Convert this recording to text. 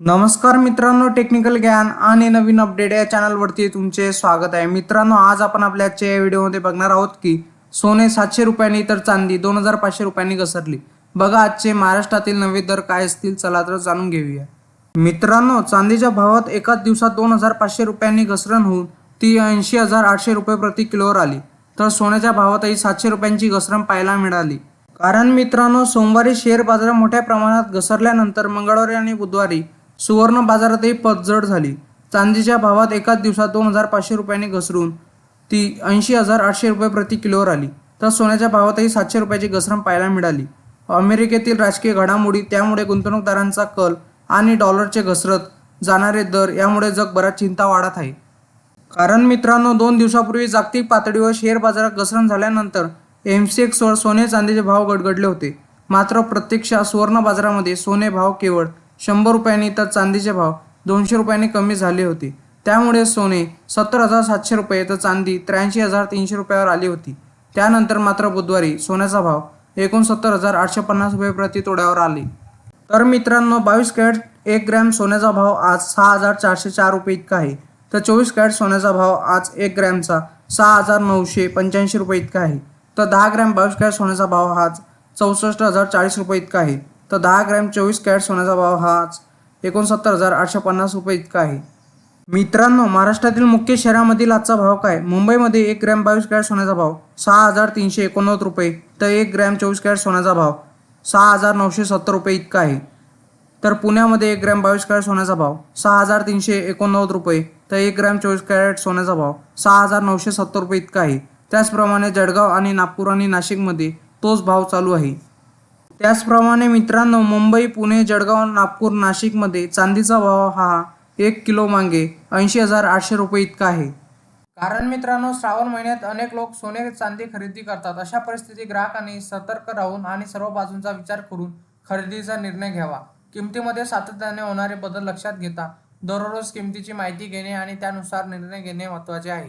नमस्कार मित्रांनो टेक्निकल ज्ञान आणि नवीन अपडेट या चॅनलवरती तुमचे स्वागत आहे. मित्रांनो आज आपण आपल्या आजच्या या व्हिडिओमध्ये बघणार आहोत की सोने सातशे रुपयांनी तर चांदी दोन हजार पाचशे रुपयांनी घसरली. बघा आजचे महाराष्ट्रातील नवे दर काय असतील चला तर जाणून घेऊया. मित्रांनो चांदीच्या भावात एकाच दिवसात दोन हजार पाचशे रुपयांनी घसरण होऊन ती ऐंशी हजार आठशे रुपये प्रति किलोवर आली. तर सोन्याच्या भावातही सातशे रुपयांची घसरण पाहायला मिळाली. कारण मित्रांनो सोमवारी शेअर बाजार मोठ्या प्रमाणात घसरल्यानंतर मंगळवारी आणि बुधवारी सुवर्ण बाजारातही पतझड झाली. चांदीच्या भावात एकाच दिवसात दोन हजार पाचशे रुपयांनी घसरून ती ऐंशी हजार आठशे रुपये प्रति किलोवर आली. तर सोन्याच्या भावातही सातशे रुपयाची घसरण पाहायला मिळाली. अमेरिकेतील राजकीय घडामोडी त्यामुळे गुंतवणूकदारांचा कल आणि डॉलरचे घसरत जाणारे दर यामुळे जगभरात चिंता वाढत आहे. कारण मित्रांनो दोन दिवसापूर्वी जागतिक पातळीवर शेअर बाजारात घसरण झाल्यानंतर एमसीएक्सवर सोने चांदीचे भाव गडगडले होते. मात्र प्रत्यक्षात सुवर्ण बाजारामध्ये सोने भाव केवळ शंभर रुपयांनी तर चांदीचे भाव दोनशे रुपयांनी कमी झाले होते. त्यामुळे सोने सत्तर हजार सातशे रुपये तर चांदी त्र्याऐंशी हजार तीनशे रुपयावर आली होती. त्यानंतर मात्र बुधवारी सोन्याचा भाव एकोणसत्तर हजार आठशे पन्नास रुपये प्रति तोड्यावर आले. तर मित्रांनो बावीस कॅरेट एक ग्रॅम सोन्याचा भाव आज सहा हजार चारशे चार रुपये इतका आहे. तर चोवीस कॅरेट सोन्याचा भाव आज एक ग्रॅमचा सहा हजार नऊशे पंच्याऐंशी रुपये इतका आहे. तर दहा ग्रॅम बावीस कॅरेट सोन्याचा भाव आज चौसष्ट हजार चाळीस रुपये इतका आहे. तर दहा ग्रॅम चोवीस कॅरेट सोन्याचा भाव हाच. एकोणसत्तर हजार आठशे पन्नास रुपये इतका आहे. मित्रांनो महाराष्ट्रातील मुख्य शहरामधील आजचा भाव काय? मुंबईमध्ये एक ग्रॅम बावीस कॅरेट सोन्याचा भाव सहा हजार तीनशे एकोणनव्वद रुपये. तर एक ग्रॅम चोवीस कॅरेट सोन्याचा भाव सहा हजार नऊशे सत्तर रुपये इतका आहे. तर पुण्यामध्ये एक ग्रॅम बावीस कॅरेट सोन्याचा भाव सहा हजार तीनशे एकोणनव्वद रुपये. तर एक ग्रॅम चोवीस कॅरेट सोन्याचा भाव सहा हजार नऊशे सत्तर रुपये इतका आहे. त्याचप्रमाणे जळगाव आणि नागपूर आणि नाशिकमध्ये तोच भाव चालू आहे. त्याचप्रमाणे मित्रांनो मुंबई पुणे जळगाव नागपूर नाशिकमध्ये चांदीचा भाव हा एक किलो मागे ऐंशी हजार आठशे रुपये इतका आहे. कारण मित्रांनो श्रावण महिन्यात अनेक लोक सोने चांदी खरेदी करतात. अशा परिस्थितीत ग्राहकांनी सतर्क राहून आणि सर्व बाजूंचा विचार करून खरेदीचा निर्णय घ्यावा. किमतीमध्ये सातत्याने होणारे बदल लक्षात घेता दररोज किमतीची माहिती घेणे आणि त्यानुसार निर्णय घेणे महत्त्वाचे आहे.